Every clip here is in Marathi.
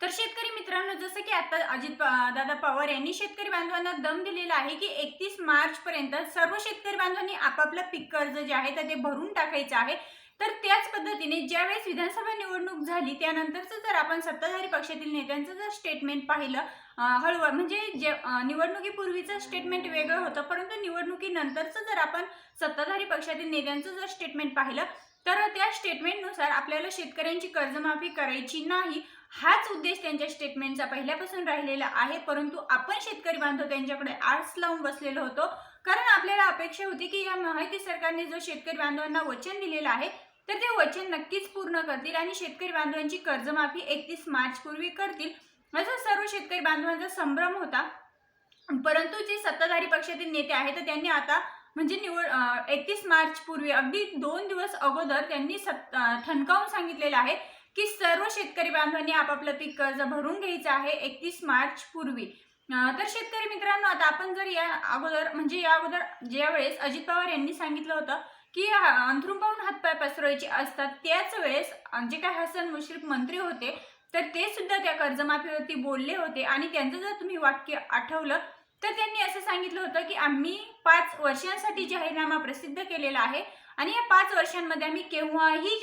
तर शेतकरी मित्रांनो जसं की आता अजित प- दादा पवार यांनी शेतकरी बांधवांना दम दिलेला आहे की एकतीस मार्च पर्यंत सर्व शेतकरी बांधवांनी आपापलं पीक कर्ज जे आहे तर ते भरून टाकायचं आहे. तर त्याच पद्धतीने ज्यावेळेस विधानसभा निवडणूक झाली त्यानंतरचं जर आपण सत्ताधारी पक्षातील नेत्यांचं जर स्टेटमेंट पाहिलं हळूहळू म्हणजे जे निवडणुकीपूर्वीचं स्टेटमेंट वेगळं होतं परंतु निवडणुकीनंतरचं जर आपण सत्ताधारी पक्षातील नेत्यांचं जर स्टेटमेंट पाहिलं तर त्या स्टेटमेंटनुसार आपल्याला शेतकऱ्यांची कर्जमाफी करायची नाही हाच उद्देश त्यांच्या स्टेटमेंटचा पहिल्यापासून राहिलेला आहे परंतु आपण शेतकरी बांधव त्यांच्याकडे आर्ट्स लावून बसलेलो होतो. कारण आपल्याला अपेक्षा होती की या माहिती सरकारने जो शेतकरी बांधवांना वचन दिलेलं आहे तर ते वचन नक्कीच पूर्ण करतील आणि शेतकरी बांधवांची कर्जमाफी एकतीस मार्च पूर्वी करतील असा सर्व शेतकरी बांधवांचा संभ्रम होता. परंतु जे सत्ताधारी पक्षातील नेते आहेत तर त्यांनी आता म्हणजे निवड एकतीस मार्च पूर्वी अगदी दोन दिवस अगोदर त्यांनी सत् ठणकावून सांगितलेलं आहे की सर्व शेतकरी बांधवांनी आपापलं पीक कर्ज भरून घ्यायचं आहे एकतीस मार्च पूर्वी. तर शेतकरी मित्रांनो आता आपण जर या अगोदर म्हणजे या अगोदर ज्यावेळेस अजित पवार यांनी सांगितलं होतं की हा- अंथरूण पाहून हातपाय पसरवायचे असतात त्याच वेळेस जे काय हसन मुश्रीफ मंत्री होते तर ते सुद्धा त्या कर्जमाफीवरती बोलले होते. आणि त्यांचं जर तुम्ही वाक्य आठवलं तर त्यांनी असं सांगितलं होतं की आम्ही पाच वर्षांसाठी जाहीरनामा प्रसिद्ध केलेला आहे. आणि या पाच वर्षांमध्ये आम्ही केव्हाही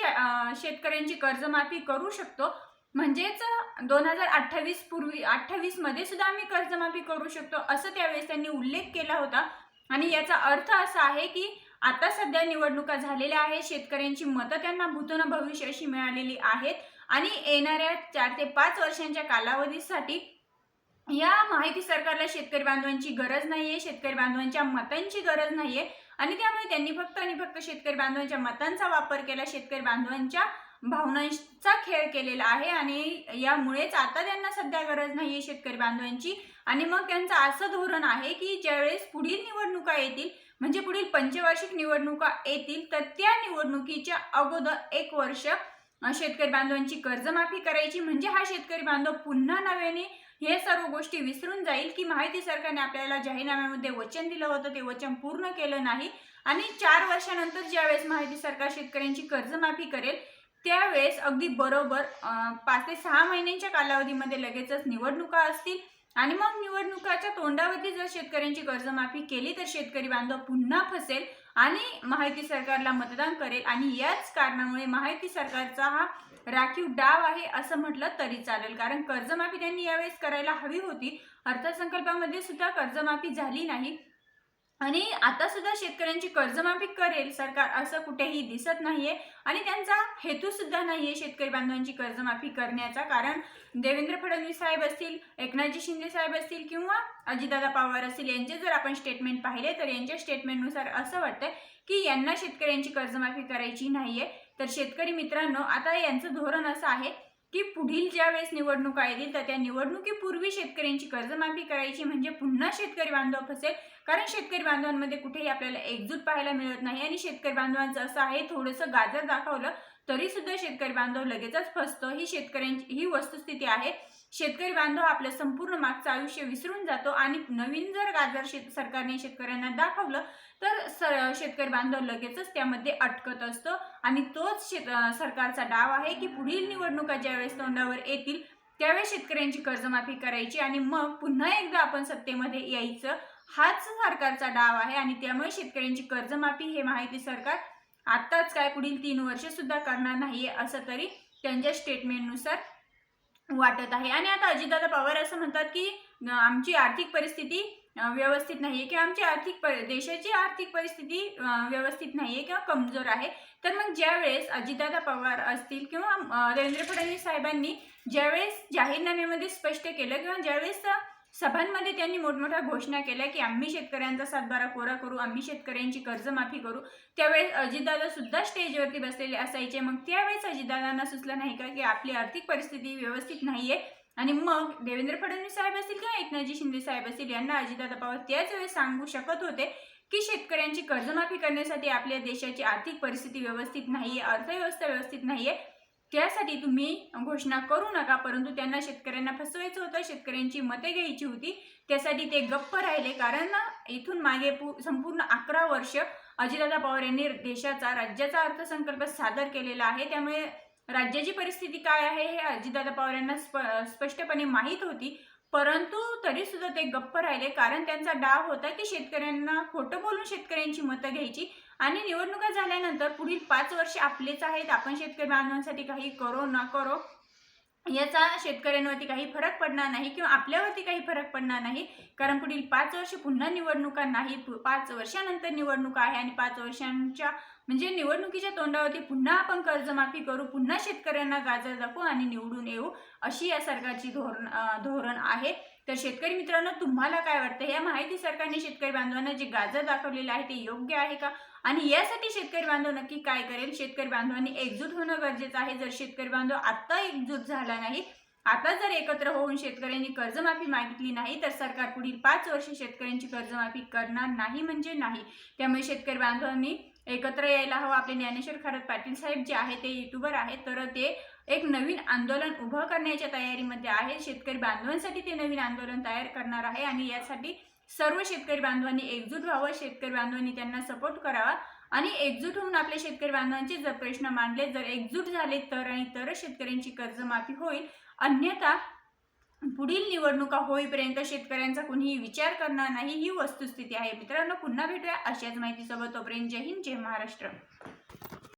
शेतकऱ्यांची कर्जमाफी करू शकतो म्हणजेच दोन हजार अठ्ठावीस पूर्वी अठ्ठावीसमध्ये सुद्धा आम्ही कर्जमाफी करू शकतो असं त्यावेळेस त्यांनी उल्लेख केला होता. आणि याचा अर्थ असा आहे की आता सध्या निवडणुका झालेल्या आहेत शेतकऱ्यांची मतं त्यांना भूतन भविष्य अशी मिळालेली आहेत. आणि येणाऱ्या चार ते पाच वर्षांच्या कालावधीसाठी या माहिती सरकारला शेतकरी बांधवांची गरज नाहीये शेतकरी बांधवांच्या मतांची गरज नाहीये. आणि त्यामुळे त्यांनी फक्त आणि फक्त शेतकरी बांधवांच्या मतांचा वापर केला शेतकरी बांधवांच्या भावनांचा खेळ केलेला आहे आणि यामुळेच आता त्यांना सध्या गरज नाही आहे शेतकरी बांधवांची. आणि मग त्यांचं असं धोरण आहे की ज्यावेळेस पुढील निवडणुका येतील म्हणजे पुढील पंचवार्षिक निवडणुका येतील तर त्या निवडणुकीच्या अगोदर एक वर्ष शेतकरी बांधवांची कर्जमाफी करायची. म्हणजे हा शेतकरी बांधव पुन्हा नव्याने हे सर्व गोष्टी विसरून जाईल की माहिती सरकारने आपल्याला जाहीरनाम्यामध्ये वचन दिलं होतं ते वचन पूर्ण केलं नाही. आणि चार वर्षानंतर ज्यावेळेस माहिती सरकार शेतकऱ्यांची कर्जमाफी करेल त्यावेळेस अगदी बरोबर पाच ते सहा महिन्यांच्या कालावधीमध्ये लगेचच निवडणुका असतील. आणि मग निवडणुकाच्या तोंडावरती जर शेतकऱ्यांची कर्जमाफी केली तर शेतकरी बांधव पुन्हा फसेल आणि माहिती सरकारला मतदान करेल. आणि याच कारणामुळे माहिती सरकारचा हा राखीव डाव आहे असं म्हटलं तरी चालेल. कारण कर्जमाफी त्यांनी यावेळेस करायला हवी होती. अर्थसंकल्पामध्ये सुद्धा कर्जमाफी झाली नाही. आणि आता सुद्धा शेतकऱ्यांची कर्जमाफी करेल सरकार असं कुठेही दिसत नाहीये. आणि त्यांचा हेतू सुद्धा नाहीये शेतकरी बांधवांची कर्जमाफी करण्याचा. कारण देवेंद्र फडणवीस साहेब असतील एकनाथजी शिंदे साहेब असतील किंवा अजितदादा पवार असतील यांचे जर आपण स्टेटमेंट पाहिले तर यांच्या स्टेटमेंटनुसार असं वाटतंय की यांना शेतकऱ्यांची कर्जमाफी करायची नाहीये. तर शेतकरी मित्रांनो आता यांचं धोरण असं आहे की पुढील ज्या वेळेस निवडणुका येतील तर त्या निवडणुकीपूर्वी शेतकऱ्यांची कर्जमाफी करायची म्हणजे पुन्हा शेतकरी बांधव फसेल. कारण शेतकरी बांधवांमध्ये कुठेही आपल्याला एकजूट पाहायला मिळत नाही आणि शेतकरी बांधवांचं असं आहे थोडंसं गाजर दाखवलं तरी सुद्धा शेतकरी बांधव लगेचच फसतो. ही शेतकऱ्यांची ही वस्तुस्थिती आहे. शेतकरी बांधव आपलं संपूर्ण मागचं आयुष्य विसरून जातो आणि नवीन जर गाजर शेत सरकारने शेतकऱ्यांना दाखवलं तर स- शेतकरी बांधव लगेचच त्यामध्ये अटकत असतो. आणि तोच शेत सरकारचा डाव आहे की पुढील निवडणुका ज्यावेळेस तोंडावर येतील त्यावेळेस शेतकऱ्यांची कर्जमाफी करायची आणि मग पुन्हा एकदा आपण सत्तेमध्ये यायचं. हाच सरकारचा डाव आहे आणि त्यामुळे शेतकऱ्यांची कर्जमाफी हे माहिती सरकार आत्ताच काय पुढील तीन वर्ष सुद्धा करणार नाहीये असं तरी त्यांच्या स्टेटमेंटनुसार वाटत आहे. आणि आता अजितदादा पवार असं म्हणतात की आमची आर्थिक परिस्थिती व्यवस्थित नाही आहे किंवा आमची आर्थिक परि देशाची आर्थिक परिस्थिती व्यवस्थित नाही आहे किंवा कमजोर आहे. तर मग ज्यावेळेस अजितदादा पवार असतील किंवा देवेंद्र फडणवीस साहेबांनी ज्यावेळेस जाहीरनाम्यामध्ये स्पष्ट केलं किंवा ज्यावेळेस सभांमध्ये त्यांनी मोठमोठ्या घोषणा केल्या की आम्ही शेतकऱ्यांचा सातबारा कोरा करू आम्ही शेतकऱ्यांची कर्जमाफी करू. त्यावेळेस अजितदादा सुद्धा स्टेजवरती बसलेले असायचे. मग त्यावेळेस अजितदादांना सुचलं नाही का की आपली आर्थिक परिस्थिती व्यवस्थित नाहीये? आणि मग देवेंद्र फडणवीस साहेब असतील किंवा एकनाथजी शिंदे साहेब असतील यांना अजितदादा पवार त्याच वेळेस सांगू शकत होते की शेतकऱ्यांची कर्जमाफी करण्यासाठी आपल्या देशाची आर्थिक परिस्थिती व्यवस्थित नाहीये अर्थव्यवस्था व्यवस्थित नाहीये. त्यासाठी तुम्ही घोषणा करू नका परंतु त्यांना शेतकऱ्यांना फसवायचं होतं शेतकऱ्यांची मते घ्यायची होती. त्यासाठी ते गप्प राहिले कारण इथून मागे पू- संपूर्ण अकरा वर्ष अजितदादा पवार यांनी देशाचा राज्याचा अर्थसंकल्प सादर केलेला आहे. त्यामुळे राज्याची परिस्थिती काय आहे हे अजितदादा पवार यांना स्प स्पष्टपणे माहीत होती. परंतु तरी सुद्धा ते गप्प राहिले कारण त्यांचा डाव होता की शेतकऱ्यांना खोटं बोलून शेतकऱ्यांची मतं घ्यायची. आणि निवडणुका झाल्यानंतर पुढील पाच वर्ष आपलेच आहेत. आपण शेतकरी बांधवांसाठी काही करो ना करो याचा शेतकऱ्यांवरती काही फरक पडणार नाही किंवा आपल्यावरती काही फरक पडणार नाही. कारण पुढील पाच वर्ष पुन्हा निवडणुका नाही पु- पाच वर्षानंतर निवडणुका आहे आणि पाच वर्षांच्या म्हणजे निवडणुकीच्या तोंडावरती पुन्हा आपण कर्जमाफी करू पुन्हा शेतकऱ्यांना गाजर दाखवू आणि निवडून येऊ अशी या सरकारची धोरण धोरण आहे. तर शेतकरी मित्रांनो तुम्हाला काय वाटतं? या माहिती सरकारने शेतकरी बांधवांना जे गाजर दाखवलेलं आहे ते योग्य आहे का? आणि यासाठी शेतकरी बांधव नक्की काय करेल? शेतकरी बांधवांनी एकजूट होणं गरजेचं आहे. जर शेतकरी बांधव आता एकजूट झाला नाही आता जर एकत्र होऊन शेतकऱ्यांनी कर्जमाफी मागितली नाही तर सरकार पुढील पाच वर्ष शेतकऱ्यांची कर्जमाफी करणार नाही म्हणजे नाही. त्यामुळे शेतकरी बांधवांनी एकत्र यायला हवं. आपले ज्ञानेश्वर खरत पाटील साहेब जे आहे ते युट्यूबर आहेत तर ते एक नवीन आंदोलन उभं करण्याच्या तयारीमध्ये आहे. शेतकरी बांधवांसाठी ते नवीन आंदोलन तयार करणार आहे आणि यासाठी सर्व शेतकरी बांधवांनी एकजूट व्हावं शेतकरी बांधवांनी त्यांना सपोर्ट करावा आणि एकजूट होऊन आपल्या शेतकरी बांधवांचे जर प्रश्न मांडले जर एकजूट झाले तर आणि तरच शेतकऱ्यांची कर्जमाफी होईल. अन्यथा पुढील निवडणुका होईपर्यंत शेतकऱ्यांचा कुणीही विचार करणार नाही. ही वस्तुस्थिती आहे. मित्रांनो पुन्हा भेटूया अशाच माहितीसोबत. तोपर्यंत जय हिंद जय महाराष्ट्र.